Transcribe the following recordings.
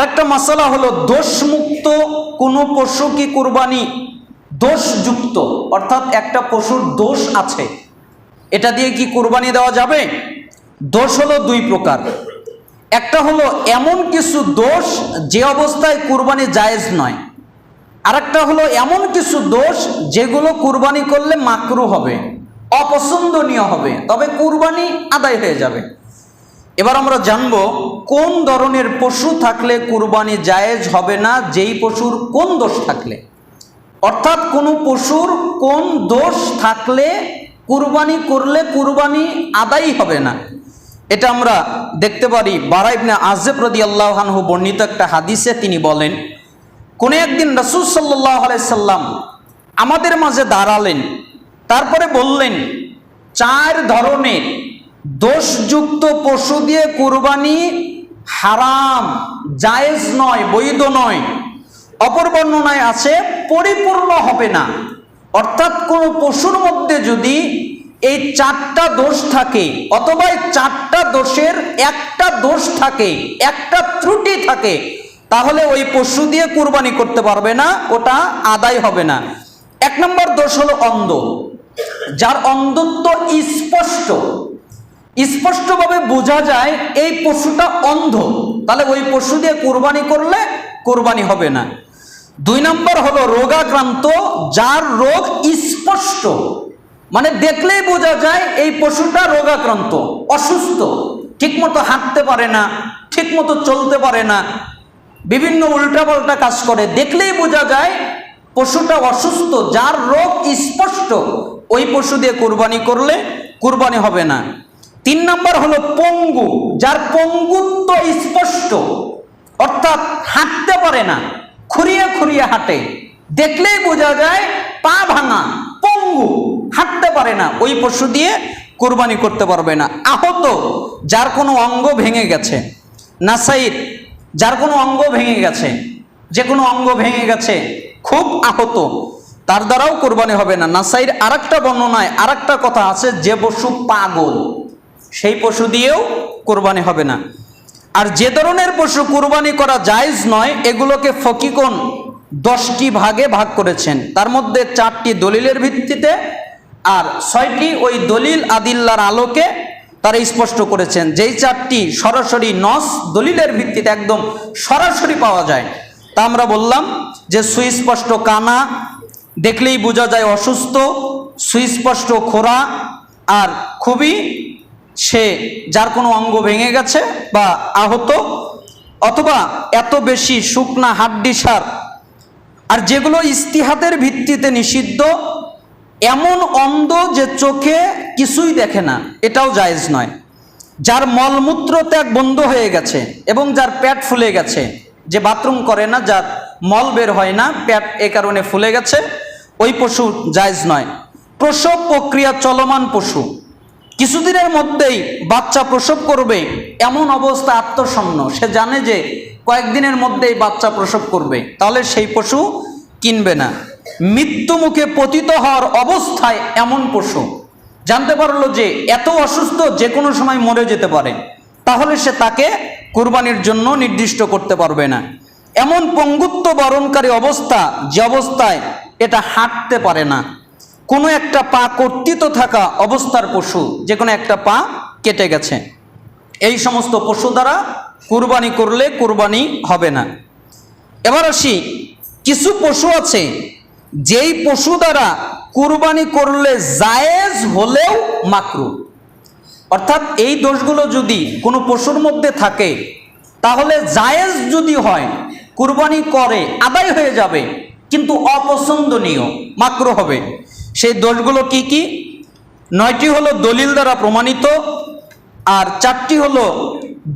আরেকটা মশলা হলো দোষমুক্ত কোনো পশু কি কুরবানি দোষযুক্ত? অর্থাৎ একটা পশুর দোষ আছে। এটা দিয়ে কি কুরবানি দেওয়া যাবে? দোষ হলো দুই প্রকার। একটা হলো এমন কিছু দোষ যে অবস্থায় কুরবানি জায়েজ নয়। আরেকটা হলো এমন কিছু দোষ যেগুলো কুরবানি করলে মাকরু হবে, অপছন্দনীয় হবে, তবে কুরবানি আদায় হয়ে যাবে। এবার আমরা জানব কোন ধরনের পশু থাকলে কুরবানি জায়েজ হবে না? যেই পশুর কোন দোষ থাকলে? অর্থাৎ কোনো পশুর কোন দোষ থাকলে কুরবানি করলে কুরবানি আদায় হবে না। এটা আমরা দেখতে পারি। বারাইবনে আজেব রদি আল্লাহানহু বর্ণিত একটা হাদিসে তিনি বলেন, কোন একদিন রসুল সাল্লাহ সাল্লাম আমাদের মাঝে দাঁড়ালেন, তারপরে বললেন, চার ধরনের দোষযুক্ত পশু দিয়ে কুরবানি হারাম, জায়েজ নয়, বৈধ নয়। অপর বর্ণনায় আছে, পরিপূর্ণ হবে না। অর্থাৎ কোনো পশুর মধ্যে যদি এই চারটা দোষ থাকে, অথবা চারটা দোষের একটা দোষ থাকে, একটা ত্রুটি থাকে, তাহলে ওই পশু দিয়ে কুরবানি করতে পারবে না, ওটা আদায় হবে না। এক নম্বর দোষ হলো অন্ধ। যার অন্ধত্ব স্পষ্ট স্পষ্টভাবে বোঝা যায় এই পশুটা অন্ধ। তাহলে ওই পশু দিয়ে কোরবানি করলে কোরবানি হবে না। দুই নম্বর হলো রোগাক্রান্ত, যার রোগ স্পষ্ট। মানে দেখলেই বোঝা যায় এই পশুটা রোগাক্রান্ত, অসুস্থ, ঠিকমতো হাঁটতে পারে না, ঠিকমতো চলতে পারে না। বিভিন্ন উল্টাপাল্টা কাজ করে, দেখলেই বোঝা যায় পশুটা অসুস্থ, যার রোগ স্পষ্ট। ওই পশু দিয়ে কোরবানি করলে কোরবানি হবে না। তিন নম্বর হলো পঙ্গু, যার পঙ্গুত্ব স্পষ্ট। অর্থাৎ হাঁটতে পারে না, খুঁড়িয়ে খুঁড়িয়ে হাঁটে। দেখলেই বোঝা যায় পা ভাঙা, পঙ্গু। হাঁটতে পারে না, ওই পশু দিয়ে কোরবানি করতে পারবে না। আহত, যার কোনো অঙ্গ ভেঙে গেছে। নাসাইর, যার কোনো অঙ্গ ভেঙে গেছে। যে কোনো অঙ্গ ভেঙে গেছে, খুব আহত। তার দ্বারাও কোরবানি হবে না। নাসাইর আর একটা বর্ণনায় আর কথা আছে, যে পশু পাগল। সেই পশু দিয়েও কোরবানি হবে না। আর যে ধরনের পশু কোরবানি করা জায়জ নয়, এগুলোকে ফকিকন দশটি ভাগে ভাগ করেছেন। তার মধ্যে চারটি দলিলের ভিত্তিতে আর ছয়টি ওই দলিল আদিল্লার আলোকে তারা স্পষ্ট করেছেন। যেই চারটি সরাসরি নস দলিলের ভিত্তিতে একদম সরাসরি পাওয়া যায়। তা আমরা বললাম যে সুস্পষ্ট কানা দেখলেই বোঝা যায় অসুস্থ, সুস্পষ্ট খোরা আর খুবই সে যার কোনো অঙ্গ ভেঙে গেছে বা আহত, অথবা এত বেশি শুকনা হাড্ডি সার, আর যেগুলো ইস্তিহাতের ভিত্তিতে নিষিদ্ধ, এমন অন্ধ যে চোখে কিছুই দেখে না, এটাও জায়েজ নয়। যার মলমূত্র ত্যাগ বন্ধ হয়ে গেছে এবং যার প্যাট ফুলে গেছে, যে বাথরুম করে না, যার মল বের হয় না, প্যাট এ কারণে ফুলে গেছে, ওই পশু জায়েজ নয়। প্রসব প্রক্রিয়া চলমান পশু। কিছুদিনের মধ্যেই বাচ্চা প্রসব করবে, এমন অবস্থা আত্মসন্ন সে জানে যে কয়েকদিনের মধ্যেই বাচ্চা প্রসব করবে। তাহলে সেই পশু কিনবে না। মৃত্যু মুখে পতিত হওয়ার অবস্থায় এমন পশু। জানতে পারল যে এত অসুস্থ যে কোনো সময় মরে যেতে পারে। তাহলে সে তাকে কুরবানির জন্য নির্দিষ্ট করতে পারবে না। এমন পঙ্গুত্ব বরণকারী অবস্থা যে অবস্থায় এটা হাঁটতে পারে না। কোনো একটা পা কর্তৃত থাকা অবস্থার পশু, যে কোনো একটা পা কেটে গেছে। এই সমস্ত পশু দ্বারা কুরবানি করলে কুরবানি হবে না। এবার আসি, কিছু পশু আছে, যেই পশু দ্বারা কুরবানি করলে জায়েজ হলেও মাকরু। অর্থাৎ এই দোষগুলো যদি কোনো পশুর মধ্যে থাকে, তাহলে জায়েজ যদি হয়, কুরবানি করে, আদায় হয়ে যাবে, কিন্তু অপছন্দনীয়, মাকরু হবে। সেই দোষগুলো কি কি? নয়টি হলো দলিল দ্বারা প্রমাণিত, আর চারটি হলো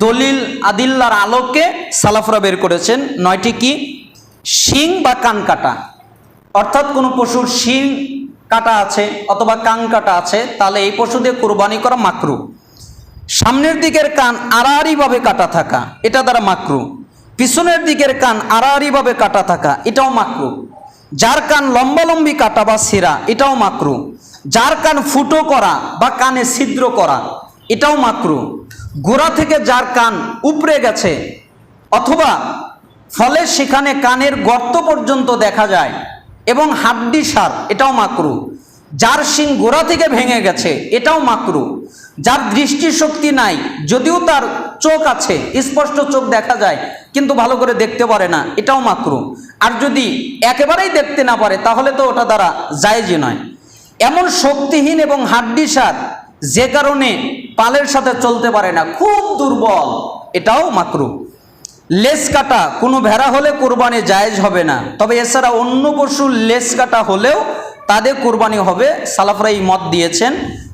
দলিল আদিল্লার আলোকে সালাফরা বের করেছেন। নয়টি কি? শিং বা কান কাটা। অর্থাৎ কোনো পশুর শিং কাটা আছে অথবা কান কাটা আছে, তাহলে এই পশু দিয়ে কোরবানি করা মাকরু। সামনের দিকের কান আড়াআড়িভাবে কাটা থাকা, এটা দ্বারা মাকরু। পিছনের দিকের কান আড়াআড়িভাবে কাটা থাকা, এটাও মাকরু। যার কান লম্বালম্বি কাটা বা সেরা এটাও মাকরু। যার কান ফুটো করা বা কানে ছিদ্র করা, এটাও মাকরু। গোড়া থেকে যার কান উপড়ে গেছে, অথবা ফলে সেখানে কানের গর্ত পর্যন্ত দেখা যায়, এবং হাড্ডি সার, এটাও মাকরু। যার শিং গোড়া থেকে ভেঙে গেছে, এটাও মাকরু। যার দৃষ্টিশক্তি নাই, যদিও তার চোখ আছে, স্পষ্ট চোখ দেখা যায়, কিন্তু ভালো করে দেখতে পারে না, এটাও মাকরু। আর যদি একেবারেই দেখতে না পারে, তাহলে তো ওটা দ্বারা জায়েজই নয়। এমন শক্তিহীন এবং হাড্ডি সার যে কারণে পালের সাথে চলতে পারে না, খুব দুর্বল, এটাও মাকরু। লেস কাটা, কোনো ভেড়া হলে কোরবানি জায়েজ হবে না। তবে এছাড়া অন্য পশুর লেস কাটা হলেও তাদের কোরবানি হবে। সালাফরা এই মত দিয়েছেন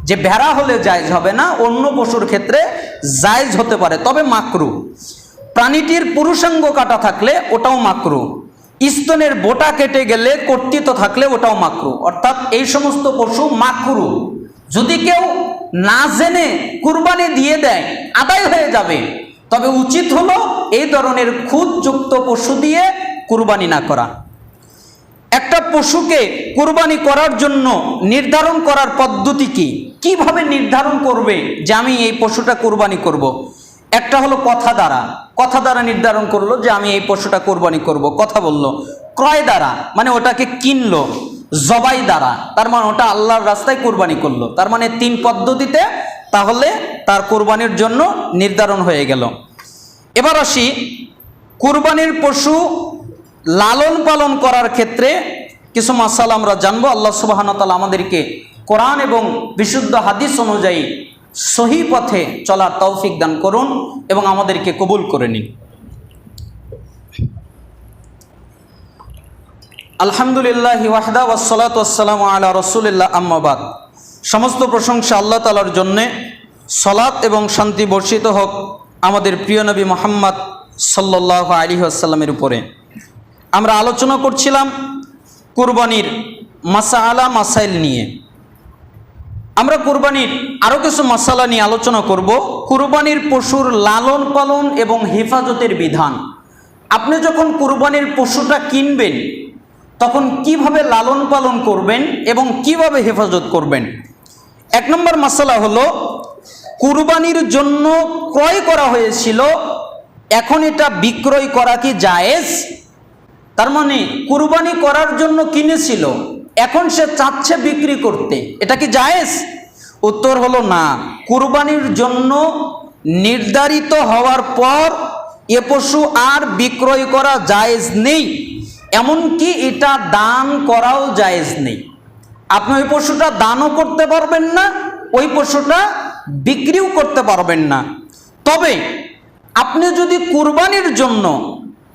যে ভেড়া হলে জায়েজ হবে না, অন্য পশুর ক্ষেত্রে জায়েজ হতে পারে, তবে মাকরু। প্রাণীটির পুরুষাঙ্গ কাটা থাকলে ওটাও মাকরু। স্তনের বোটা কেটে গেলে কর্তৃত্ব থাকলে ওটাও মাকরু। অর্থাৎ এই সমস্ত পশু মাকরু। যদি কেউ না জেনে কুরবানি দিয়ে দেয়, আদায় হয়ে যাবে। তবে উচিত হলো এই ধরনের খুদযুক্ত পশু দিয়ে কুরবানি না করা। একটা পশুকে কুরবানি করার জন্য নির্ধারণ করার পদ্ধতি কি? কীভাবে নির্ধারণ করবে যে আমি এই পশুটা কুরবানি করব। একটা হলো কথা দ্বারা। কথা দ্বারা নির্ধারণ করল যে আমি এই পশুটা কোরবানি করব। কথা বলল। ক্রয় দ্বারা মানে ওটাকে কিনলো। জবাই দ্বারা। তার মানে ওটা আল্লাহর রাস্তায় কোরবানি করল। তার মানে তিন পদ্ধতিতে তাহলে তার কোরবানির জন্য নির্ধারণ হয়ে গেল। এবার আসি, কোরবানির পশু লালন পালন করার ক্ষেত্রে কিছু মাসাল আমরা জানব। আল্লাহ সুবাহানতাল আমাদেরকে কোরআন এবং বিশুদ্ধ হাদিস অনুযায়ী সহি পথে চলার তৌফিক দান করুন এবং আমাদেরকে কবুল করে নিন। আলহামদুলিল্লাহ ওয়াহদা ওয়াসালাত ওয়াসালাম আলা রসুলিল্লাহ আম্মাবাদ সমস্ত প্রশংসা আল্লাহ তালার জন্যে। সলাৎ এবং শান্তি বর্ষিত হোক আমাদের প্রিয় নবী মোহাম্মদ সাল্লাহ আলী আসাল্লামের উপরে। আমরা আলোচনা করছিলাম কুরবানির মাসালা মাসাইল নিয়ে। আমরা কুরবানির আরও কিছু মশালা নিয়ে আলোচনা করব। কুরবানির পশুর লালন পালন এবং হেফাজতের বিধান। আপনি যখন কুরবানির পশুটা কিনবেন, তখন কীভাবে লালন পালন করবেন এবং কীভাবে হেফাজত করবেন? এক নম্বর মশালা হলো, কুরবানির জন্য ক্রয় করা হয়েছিল, এখন এটা বিক্রয় করা কি জায়েজ? তার মানে কুরবানি করার জন্য কিনেছিল এখন সে চাচ্ছে বিক্রি করতে। এটা কি জায়েজ? উত্তর হলো না। কুরবানির জন্য নির্ধারিত হওয়ার পর এ পশু আর বিক্রয় করা জায়েজ নেই, এমনকি এটা দান করাও জায়েজ নেই। আপনি ওই পশুটা দানও করতে পারবেন না, ওই পশুটা বিক্রিও করতে পারবেন না। তবে আপনি যদি কুরবানির জন্য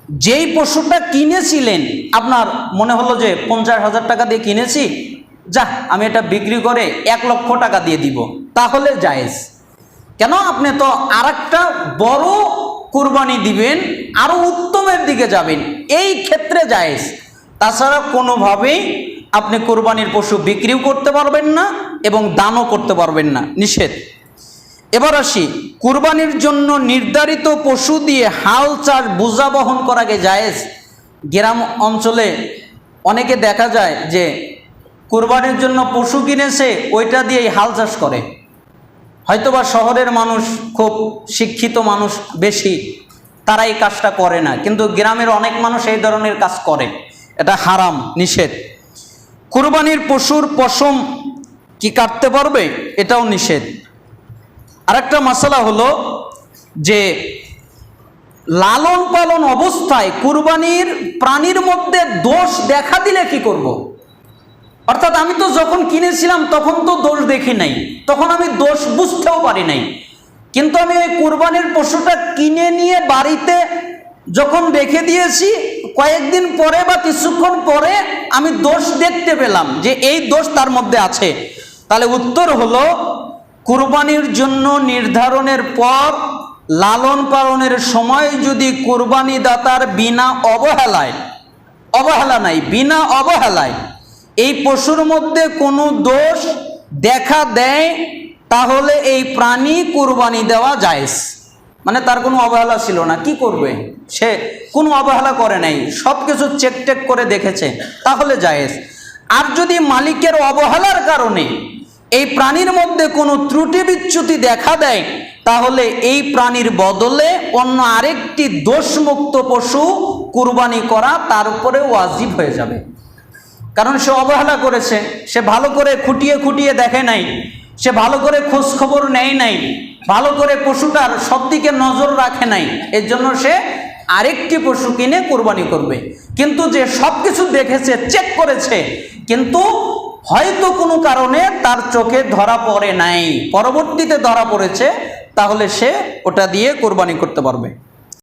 যেই পশুটা কিনেছিলেন, আপনার মনে হলো যে পঞ্চাশ হাজার টাকা দিয়ে কিনেছি যা আমি এটা বিক্রি করে এক লক্ষ টাকা দিয়ে দিব, তাহলে জায়েজ। কেন? আপনি তো আর বড় কুরবানি দিবেন আরও উত্তমের দিকে যাবেন, এই ক্ষেত্রে জায়েজ। তাছাড়া কোনোভাবেই আপনি কোরবানির পশু বিক্রিও করতে পারবেন না এবং দানও করতে পারবেন না, নিষেধ। এবার আসি, কুরবানির জন্য নির্ধারিত পশু দিয়ে হাল চাষ বোঝা বহন করাকে জায়েজ? গ্রাম অঞ্চলে অনেকে দেখা যায় যে কুরবানির জন্য পশু কিনেছে, ওইটা দিয়েই হাল চাষ করে। হয়তোবা শহরের মানুষ, খুব শিক্ষিত মানুষ বেশি তারা এই কাজটা করে না। কিন্তু গ্রামের অনেক মানুষ এই ধরনের কাজ করে। এটা হারাম, নিষেধ। কুরবানির পশুর পশম কি কাটতে পারবে? এটাও নিষেধ। আরেকটা মশলা হলো যে লালন পালন অবস্থায় কুরবানির প্রাণীর মধ্যে দোষ দেখা দিলে কি করব। অর্থাৎ আমি তো যখন কিনেছিলাম, তখন তো দোষ দেখি নাই। তখন আমি দোষ বুঝতেও পারি নাই। কিন্তু আমি ওই কুরবানির পশুটা কিনে নিয়ে বাড়িতে যখন রেখে দিয়েছি, কয়েকদিন পরে বা কিছুক্ষণ পরে আমি দোষ দেখতে পেলাম যে এই দোষ তার মধ্যে আছে। তাহলে উত্তর হলো কুরবানির জন্য নির্ধারণের পর লালন পালনের সময় যদি কুরবানি দাতার বিনা অবহেলায়, অবহেলা নাই, বিনা অবহেলায় এই পশুর মধ্যে কোনো দোষ দেখা দেয়, তাহলে এই প্রাণী কুরবানি দেওয়া জায়েজ। মানে তার কোনো অবহেলা ছিল না, কি করবে? সে কোনো অবহেলা করে নাই সব কিছু চেক টেক করে দেখেছে, তাহলে জায়েজ। আর যদি মালিকের অবহেলার কারণে এই প্রাণীর মধ্যে কোনো ত্রুটি বিচ্যুতি দেখা দেয়, তাহলে এই প্রাণীর বদলে অন্য আরেকটি দোষমুক্ত পশু কুরবানি করা তার উপরে ওয়াজিব হয়ে যাবে। কারণ সে অবহেলা করেছে, সে ভালো করে খুঁটিয়ে খুঁটিয়ে দেখে নাই, সে ভালো করে খোঁজ খবর নেয় নাই, ভালো করে পশুটার সব দিকে নজর রাখে নাই, এর জন্য সে আরেকটি পশু কিনে কোরবানি করবে। কিন্তু যে সব কিছু দেখেছে চেক করেছে, কিন্তু হয়তো কোনো কারণে তার চোখে ধরা পড়ে নাই। পরবর্তীতে ধরা পড়েছে, তাহলে সে ওটা দিয়ে কোরবানি করতে পারবে।